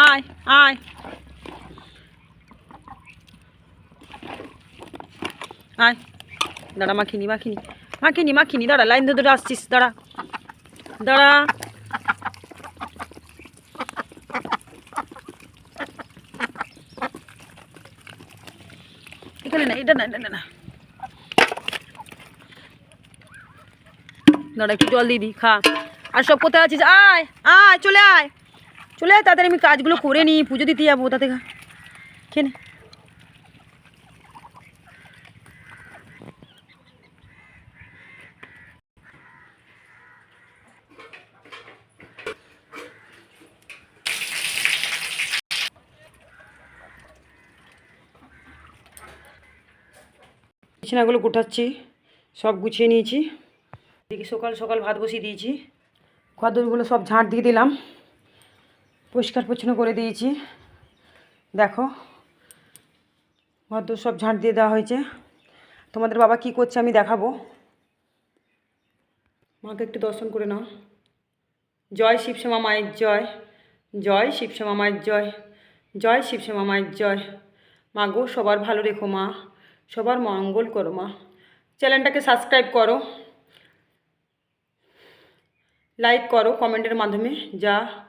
আয় আয় আয় দাঁড়া মাখিনি মাখিনি মাখিনি মাখিনি দাঁড়া লাইন ধরে আসছিস দাঁড়া দাঁড়া এখানে না এটা না এটা না, দাঁড়া একটু জল দিয়ে দিই খা আর সব কোথায় আছিস আয় আয় চলে আয় চলে আয় তাড়াতাড়ি, আমি কাজগুলো করে নিই, পুজো দিতে যাব তাতে খেয়ে বিছানাগুলো গোটাচ্ছি, সব গুছিয়ে নিয়েছি। দেখি সকাল সকাল ভাত বসিয়ে দিয়েছি। খদরগুলো সব ঝাঁট দিয়ে দিলাম। পরিষ্কার পরিচ্ছন্ন করে দিয়েছি। দেখো ঘরদোর সব ঝাঁট দিয়ে দেওয়া হয়েছে। তোমাদের বাবা কি করছে আমি দেখাবো। মাকে একটু দর্শন করে নাও। জয় শিবশ্যামা মায়ের জয়। জয় শিবশ্যামা মায়ের জয়। জয় শিবশ্যামা মায়ের জয়। মা গো, সবার ভালো রেখো মা। সবার মঙ্গল করো মা। চ্যানেলটাকে সাবস্ক্রাইব করো। লাইক করো কমেন্টের মাধ্যমে। যা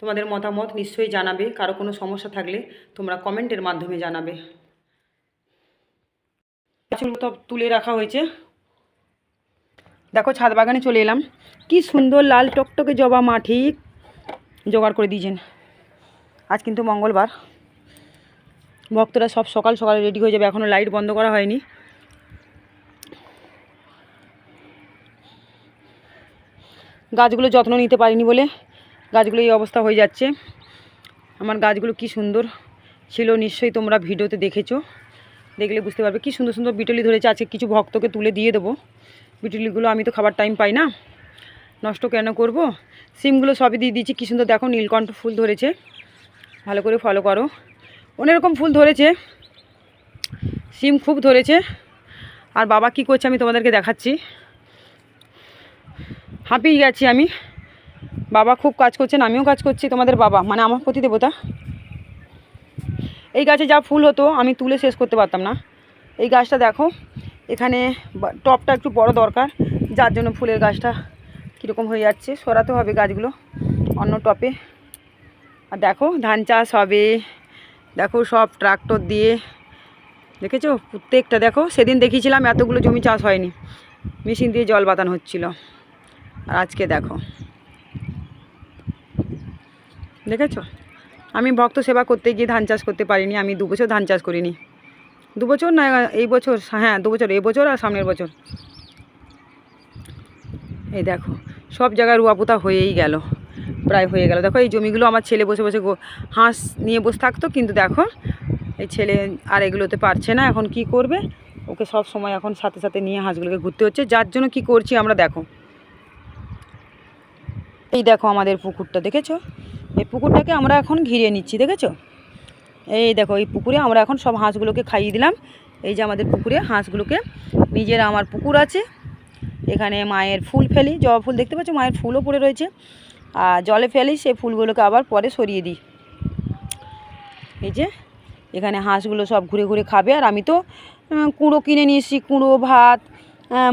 তোমাদের মতামত নিশ্চয়ই জানাবে। কারও কোনো সমস্যা থাকলে তোমরা কমেন্টের মাধ্যমে জানাবে। গাছগুলো তুলে রাখা হয়েছে। দেখো, ছাদ বাগানে চলে এলাম। কি সুন্দর লাল টকটকে জবা মা, ঠিক জোগাড় করে দিয়েছেন। আজ কিন্তু মঙ্গলবার। ভক্তরা সব সকাল সকালে রেডি হয়ে যাবে। এখনও লাইট বন্ধ করা হয়নি। গাছগুলো যত্ন নিতে পারিনি বলে গাছগুলো এই অবস্থা হয়ে যাচ্ছে। আমার গাছগুলো কি সুন্দর ছিল, নিশ্চয়ই তোমরা ভিডিওতে দেখেছ। দেখলে বুঝতে পারবে কি সুন্দর সুন্দর বিটলি ধরেছে। আজকে কিছু ভক্তকে তুলে দিয়ে দেবো। বিটলিগুলো আমি তো খাবার টাইম পাই না। নষ্ট কেন করব? সিমগুলো সবই দিয়ে দিয়েছি। কী সুন্দর দেখো, নীলকণ্ঠ ফুল ধরেছে। ভালো করে ফলো করো। অন্যরকম ফুল ধরেছে। সিম খুব ধরেছে। আর বাবা কি করছে আমি তোমাদেরকে দেখাচ্ছি। হাঁপিয়ে গেছি আমি। বাবা খুব কাজ করছেন, আমিও কাজ করছি, তোমাদের বাবা মানে আমার প্রতি দেবতা এই গাছে যা ফুল হতো, আমি তুলে শেষ করতে পারতাম না। এই গাছটা দেখো, এখানে টপটা একটু বড় দরকার, যার জন্য ফুলের গাছটা কীরকম হয়ে যাচ্ছে। সরাতে হবে গাছগুলো অন্য টপে। আর দেখো, ধান চাষ হবে। দেখো, সব ট্রাক্টর দিয়ে। দেখেছ? প্রত্যেকটা, দেখো, সেদিন দেখিয়েছিলাম, এতগুলো জমি চাষ হয়নি। মেশিন দিয়ে জল বাতানো হচ্ছিল। আর আজকে দেখো। দেখেছ? আমি ভক্ত সেবা করতে গিয়ে ধান চাষ করতে পারিনি, আমি দু বছর ধান চাষ করিনি। দু বছর না, এই বছর হ্যাঁ দু বছর, এই বছর আর সামনের বছর। এই দেখো, সব জায়গায় রুয়াপোতা হয়েই গেল, প্রায় হয়ে গেল। দেখো, এই জমিগুলো আমার ছেলে বসে বসে হাঁস নিয়ে বসে থাকতো, কিন্তু দেখো, এই ছেলে আর এগুলোতে পারছে না, এখন কি করবে? ওকে সব সময় এখন সাথে সাথে নিয়ে হাঁসগুলোকে ঘুরতে হচ্ছে, যার জন্য কি করছি আমরা দেখো। এই দেখো আমাদের পুকুরটা, দেখেছ? এই পুকুরটাকে আমরা এখন ঘিরে নিচ্ছি, দেখেছ? এই দেখো, এই পুকুরে আমরা এখন সব হাঁসগুলোকে খাইয়ে দিলাম। এই যে আমাদের পুকুরে হাঁসগুলোকে, নিজের আমার পুকুর আছে। এখানে মায়ের ফুল ফেলি, জবা ফুল দেখতে পাচ্ছ? মায়ের ফুলও পড়ে রয়েছে। আর জলে ফেলি, সেই ফুলগুলোকে আবার পরে সরিয়ে দিই। এই যে, এখানে হাঁসগুলো সব ঘুরে ঘুরে খাবে। আর আমি তো কুঁড়ো কিনে নিয়েছি কুঁড়ো, ভাত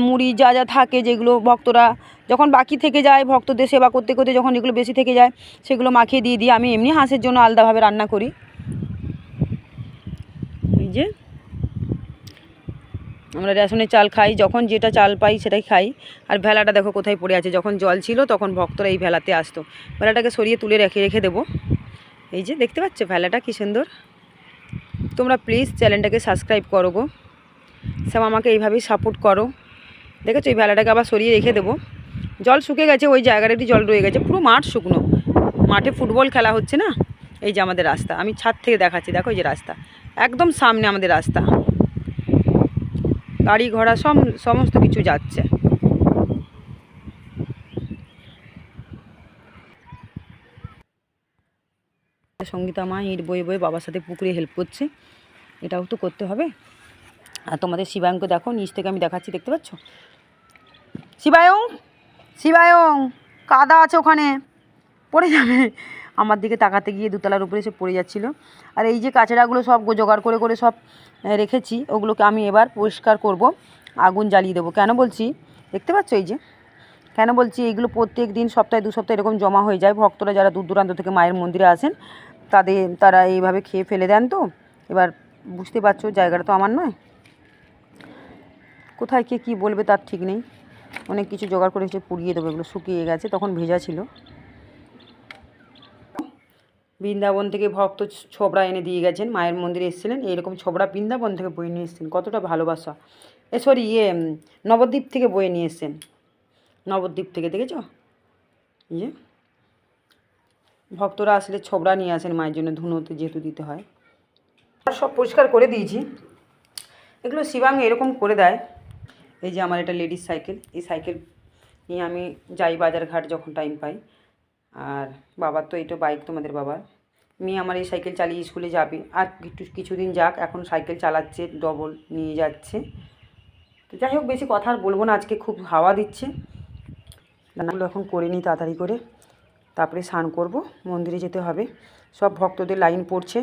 মুড়ি যা যা থাকে যেগুলো ভক্তরা যখন বাকি থেকে যায়, ভক্তদের সেবা করতে করতে যখন এগুলো বেশি থেকে যায়, সেগুলো মাখিয়ে দিয়ে দিই আমি এমনি হাঁসের জন্য আলাদাভাবে রান্না করি। এই যে, আমরা রেশনের চাল খাই, যখন যেটা চাল পাই সেটাই খাই। আর ভেলাটা দেখো কোথায় পড়ে আছে, যখন জল ছিল তখন ভক্তরা এই ভেলাতে আসতো। ভেলাটাকে সরিয়ে তুলে রেখে রেখে দেবো। এই যে, দেখতে পাচ্ছ ভেলাটা কী সুন্দর? তোমরা প্লিজ চ্যানেলটাকে সাবস্ক্রাইব করো গো। সব আমাকে এইভাবেই সাপোর্ট করো। দেখেছ এই ভেলাটাকে আবার সরিয়ে রেখে দেবো। জল শুকে গেছে, ওই জায়গাটা একটু জল রয়ে গেছে, পুরো মাঠ শুকনো। মাঠে ফুটবল খেলা হচ্ছে না? এই যে আমাদের রাস্তা, আমি ছাদ থেকে দেখাচ্ছি, দেখো এই যে রাস্তা, একদম সামনে আমাদের রাস্তা। গাড়ি ঘোড়া সব সমস্ত কিছু যাচ্ছে। সঙ্গীতা মা ইট বয়ে বয়ে বাবার সাথে পুকুরে হেল্প করছে, এটাও তো করতে হবে। আর তোমাদের শিবায়ঙ্ক দেখো, নিচ থেকে আমি দেখাচ্ছি, দেখতে পাচ্ছ? শিবায়ং! শিবায়ং, কাদা আছে ওখানে। পড়ে যাবে। আমার দিকে তাকাতে গিয়ে দুতলার উপরে এসে পড়ে যাচ্ছিল। আর এই যে কাচড়াগুলো সব জোগাড় করে করে সব রেখেছি, ওগুলোকে আমি এবার পরিষ্কার করব। আগুন জ্বালিয়ে দেবো। কেন বলছি? দেখতে পাচ্ছ এই যে? কেন বলছি? এইগুলো প্রত্যেক দিন, সপ্তাহে দু সপ্তাহে এরকম জমা হয়ে যায়। ভক্তরা যারা দূর দূরান্ত থেকে মায়ের মন্দিরে আসেন, তাদের, তারা এইভাবে খেয়ে ফেলে দেন তো। এবার বুঝতে পারছ, জায়গাটা তো আমার নয়। কোথায় কে কী বলবে তার ঠিক নেই। অনেক কিছু জোগাড় করে এসে পুড়িয়ে দেবো, এগুলো শুকিয়ে গেছে, তখন ভেজা ছিল। বৃন্দাবন থেকে ভক্ত ছোবড়া এনে দিয়ে গেছেন, মায়ের মন্দিরে এসেছিলেন, এইরকম ছোবড়া বৃন্দাবন থেকে বয়ে নিয়ে এসেছেন, কতটা ভালোবাসা। এ সরি ইয়ে নবদ্বীপ থেকে বয়ে নিয়ে এসেছেন। নবদ্বীপ থেকে, দেখেছ? ইয়ে ভক্তরা আসলে ছোবড়া নিয়ে আসেন মায়ের জন্য, ধুনোতে যেহেতু দিতে হয়। সব পরিষ্কার করে দিয়েছি। এগুলো শিবাং এরকম করে দেয়। এই যে আমার এটা লেডিস সাইকেল, এই সাইকেল নিয়ে আমি যাই বাজার ঘাট যখন টাইম পাই। আর বাবার তো এইটা বাইক তোমাদের বাবার। মেয়ে আমার এই সাইকেল চালিয়ে স্কুলে যাবে। আর একটু কিছুদিন যাক, এখন সাইকেল চালাচ্ছে ডবল নিয়ে যাচ্ছে। তো যাই হোক, বেশি কথা আর বলব না, আজকে খুব হাওয়া দিচ্ছে। রান্নাগুলো এখন করে নিই তাড়াতাড়ি করে। তারপরে স্নান করব, মন্দিরে যেতে হবে। সব ভক্তদের লাইন পড়ছে।